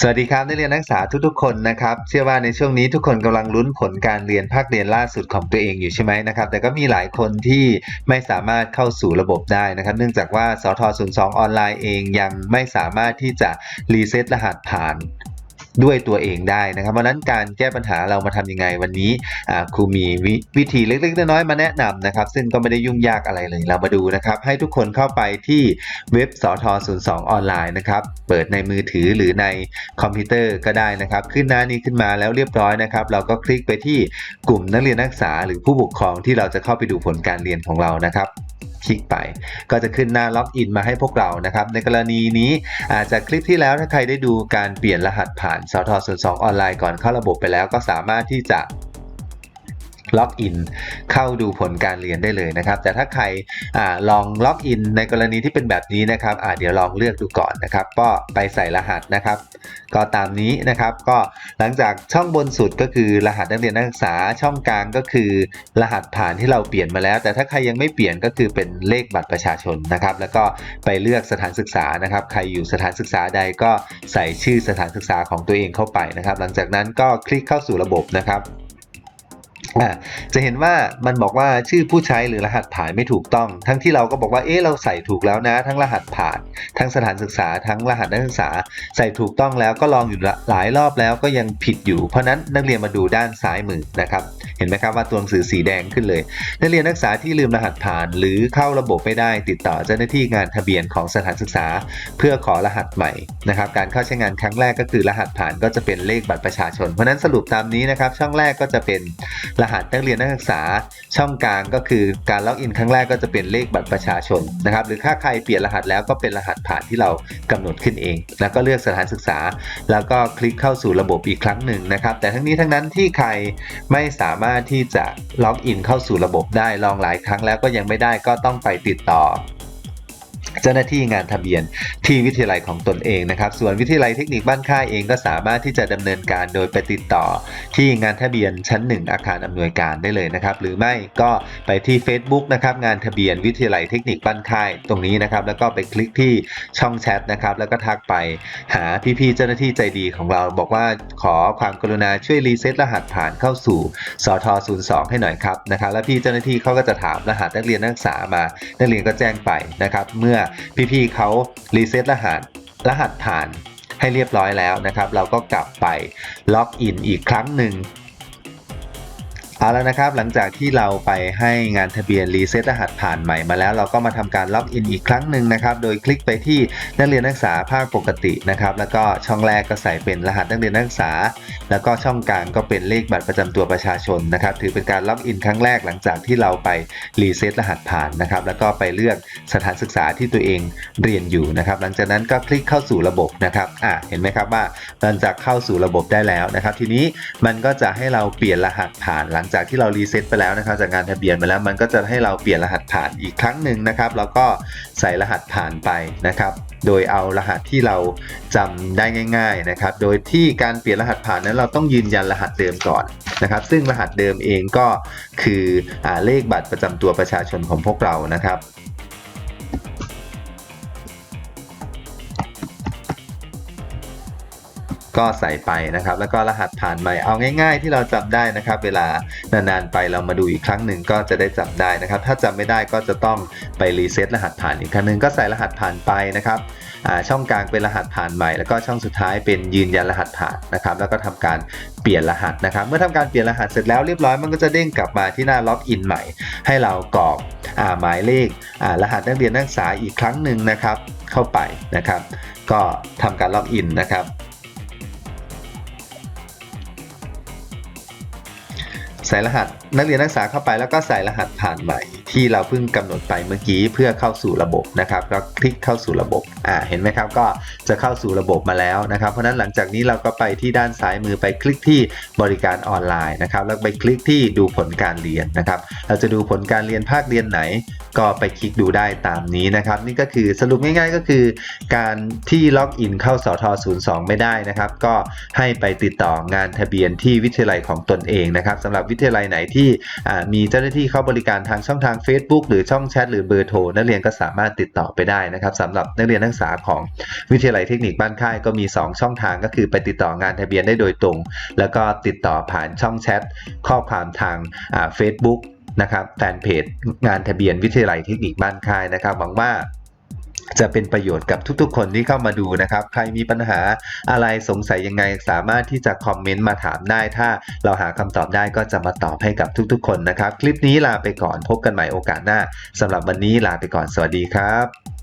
สวัสดีครับนักเรียนนักศึกษาทุกๆคนนะครับ เชื่อว่าในช่วงนี้ทุกคนกำลังลุ้นผลการเรียนภาคเรียนล่าสุดของตัวเองอยู่ใช่ไหมนะครับ แต่ก็มีหลายคนที่ไม่สามารถเข้าสู่ระบบได้นะครับ เนื่องจากว่าสท02ออนไลน์เองยังไม่สามารถที่จะรีเซ็ตรหัสผ่าน ด้วยตัวเองได้นะครับเพราะนั้นการแก้ปัญหาเรามาทำยังไงวันนี้ครูมีววิธีเล็กๆน้อยๆมาแนะนำนะครับ ซึ่งก็ไม่ได้ยุ่งยากอะไรเลยเรามาดูนะครับ ให้ทุกคนเข้าไปที่เว็บสท02 ออนไลน์นะครับ เปิดในมือถือหรือในคอมพิวเตอร์ก็ได้นะครับ ขึ้นหน้านี้ขึ้นมาแล้วเรียบร้อยนะครับ เราก็คลิกไปที่กลุ่มนักเรียนนักศึกษา หรือผู้ปกครองที่เราจะเข้าไปดูผลการเรียนของเรานะครับ คลิกไป ก็จะขึ้นหน้าล็อกอินมาให้พวกเรานะครับ ในกรณีนี้อาจจะคลิปที่แล้วถ้าใครได้ดูการเปลี่ยนรหัสผ่านสทส่วน2ออนไลน์ก่อนเข้าระบบไปแล้วก็สามารถที่จะ ล็อกอินเข้าดูผลการเรียนได้เลยนะครับ แต่ถ้าใครอลองล็อกอินในกรณีที่เป็นแบบนี้นะครับอาเดี๋ยวลองเลือกดูก่อนนะครับ ก็ไปใส่รหัสนะครับ ก็ตามนี้นะครับ ก็หลังจากช่องบนสุดก็คือรหัสนักเรียนนักศึกษาช่องกลางก็คือ รหัสผ่านที่เราเปลี่ยนมาแล้ว แต่ถ้าใครยังไม่เปลี่ยนก็คือเป็นเลขบัตรประชาชนนะครับ แล้วก็ไปเลือกสถานศึกษานะครับ ใครอยู่สถานศึกษาใดก็ใส่ชื่อสถานศึกษาของตัวเองเข้าไปนะครับ หลังจากนั้นก็คลิกเข้าสู่ระบบนะครับ จะเห็นว่ามันบอกว่าชื่อผู้ใช้หรือรหัสผ่านไม่ถูกต้อง ทั้งที่เราก็บอกว่าเอ๊ะเราใส่ถูกแล้วนะ ทั้งรหัสผ่าน ทั้งสถานศึกษา ทั้งรหัสนักศึกษา ใส่ถูกต้องแล้วก็ลองอยู่หลายรอบแล้วก็ยังผิดอยู่ เพราะนั้นนักเรียนมาดูด้านซ้ายมือนะครับ เห็นไหมครับว่าตัวหนังสือสีแดงขึ้นเลย นักเรียนนักศึกษาที่ลืมรหัสผ่าน หรือเข้าระบบไม่ได้ติดต่อเจ้าหน้าที่งานทะเบียนของสถานศึกษา เพื่อขอรหัสใหม่นะครับการเข้าใช้งานครั้งแรกก็คือรหัสผ่านก็จะเป็นเลขบัตรประชาชน เพราะนั้นสรุปตามนี้นะครับช่องแรกก็จะเป็นรหัสนักเรียนนักศึกษาช่องกลางก็คือการล็อกอินครั้งแรกก็จะเป็นเลขบัตรประชาชนนะครับหรือถ้าใครเปลี่ยนรหัสแล้วก็เป็นรหัสผ่านที่เรากำหนดขึ้นเอง แล้วก็เลือกสถานศึกษา แล้วก็คลิกเข้าสู่ระบบอีกครั้งหนึ่งนะครับ แต่ทั้งนี้ทั้งนั้นที่ใครไม่สามารถที่จะล็อกอินเข้าสู่ระบบได้ลองหลายครั้งแล้วก็ยังไม่ได้ก็ต้องไปติดต่อ เจ้าหน้าที่งานทะเบียนที่วิทยาลัยของตนเองนะครับ ส่วนวิทยาลัยเทคนิคบ้านค่ายเองก็สามารถที่จะดำเนินการโดยไปติดต่อที่งานทะเบียนชั้น 1 อาคารอำนวยการได้เลยนะครับ หรือไม่ก็ไปที่ Facebook นะครับงานทะเบียนวิทยาลัยเทคนิคบ้านค่ายตรงนี้นะครับ แล้วก็ไปคลิกที่ช่องแชทนะครับ แล้วก็ทักไปหาพี่ๆเจ้าหน้าที่ใจดีของเรา บอกว่าขอความกรุณาช่วยรีเซ็ตรหัสผ่านเข้าสู่สท02 ให้หน่อยครับนะครับ แล้วพี่เจ้าหน้าที่เขาก็จะถามรหัสนักเรียนนักศึกษามา นักเรียนก็แจ้งไปนะครับ เมื่อพี่ๆเขารีเซ็ตรหัสรหัสผ่านให้เรียบร้อยแล้วนะครับ เราก็กลับไปล็อกอินอีกครั้งหนึ่ง เอาแล้วนะครับ หลังจากที่เราไปให้งานทะเบียนรีเซ็ตรหัสผ่านใหม่มาแล้ว เราก็มาทำการล็อกอินอีกครั้งหนึ่งนะครับ โดยคลิกไปที่นักเรียนนักศึกษาภาคปกตินะครับ แล้วก็ช่องแรกก็ใส่เป็นรหัสนักเรียนนักศึกษา แล้วก็ช่องกลางก็เป็นเลขบัตรประจำตัวประชาชนนะครับ ถือเป็นการล็อกอินครั้งแรกหลังจากที่เราไปรีเซ็ตรหัสผ่านนะครับ แล้วก็ไปเลือกสถานศึกษาที่ตัวเองเรียนอยู่นะครับ หลังจากนั้นก็คลิกเข้าสู่ระบบนะครับอะเห็นไหมครับว่ามันจะเข้าสู่ระบบได้แล้วนะครับ ทีนี้มันก็จะให้เราเปลี่ยนรหัสผ่านหลังจากที่เรารีเซ็ตไปแล้วนะครับจากงานทะเบียนมาแล้ว มันก็จะให้เราเปลี่ยนรหัสผ่านอีกครั้งหนึ่งนะครับแล้วก็ใส่รหัสผ่านไปนะครับ โดยเอารหัสที่เราจำได้ง่าย ๆนะครับ โดยที่การเปลี่ยนรหัสผ่านนั้นเราต้องยืนยันรหัสเดิมก่อนนะครับ ซึ่งรหัสเดิมเองก็คืออเลขบัตรประจำตัวประชาชนของพวกเรานะครับ ก็ใส่ไปนะครับ แล้วก็รหัสผ่านใหม่เอาง่าย ๆ ที่เราจำได้นะครับ เวลานานๆไปเรามาดูอีกครั้งหนึ่งก็จะได้จำได้นะครับ ถ้าจำไม่ได้ก็จะต้องไปรีเซ็ตรหัสผ่านอีกครั้งหนึ่งก็ใส่รหัสผ่านไปนะครับช่องกลางเป็นรหัสผ่านใหม่ แล้วก็ช่องสุดท้ายเป็นยืนยันรหัสผ่านนะครับ แล้วก็ทำการเปลี่ยนรหัสนะครับ เมื่อทำการเปลี่ยนรหัสเสร็จแล้วเรียบร้อยมันก็จะเด้งกลับมาที่หน้าล็อกอินใหม่ ให้เรากรอกหมายเลขรหัสนักเรียนนักศึกษาอีกครั้งหนึ่งนะครับ เข้าไปนะครับ ก็ทำการล็อกอินนะครับ ใส่รหัส นักเรียนนักศึกษาเข้าไปแล้วก็ใส่รหัสผ่านใหม่ ที่เราเพิ่งกำหนดไปเมื่อกี้เพื่อเข้าสู่ระบบนะครับแล้วคลิกเข้าสู่ระบบอ่าเห็นไหมครับก็จะเข้าสู่ระบบมาแล้วนะครับ เพราะฉะนั้นหลังจากนี้เราก็ไปที่ด้านซ้ายมือไปคลิกที่บริการออนไลน์นะครับ แล้วไปคลิกที่ดูผลการเรียนนะครับ เราจะดูผลการเรียนภาคเรียนไหน ก็ไปคลิกดูได้ตามนี้นะครับ นี่ก็คือสรุปง่ายๆก็คือ การที่ล็อกอินเข้าสท02 ไม่ได้นะครับ ก็ให้ไปติดต่องานทะเบียนที่วิทยาลัยของตนเองนะครับสำหรับวิทยาลัยไหนที่อ่มีเจ้าหน้าที่เข้าบริการทางช่องทาง Facebook หรือช่องแชทหรือเบอร์โทรนักเรียนก็สามารถติดต่อไปได้นะครับสำหรับนักเรียนนักศึกษาของวิทยาลัยเทคนิคบ้านค่ายก็มี 2 ช่องทางก็คือไปติดต่องานทะเบียนได้โดยตรง แล้วก็ติดต่อผ่านช่องแชทข้อความทางอ่า Facebook นะครับแฟนเพจงานทะเบียนวิทยาลัยเทคนิคบ้านค่ายนะครับหวังว่า จะเป็นประโยชน์กับทุกๆ คนที่เข้ามาดูนะครับ ใครมีปัญหาอะไรสงสัยยังไง สามารถที่จะคอมเมนต์มาถามได้ ถ้าเราหาคำตอบได้ก็จะมาตอบให้กับทุกๆ คนนะครับ คลิปนี้ลาไปก่อนพบกันใหม่โอกาสหน้าสำหรับวันนี้ลาไปก่อนสวัสดีครับ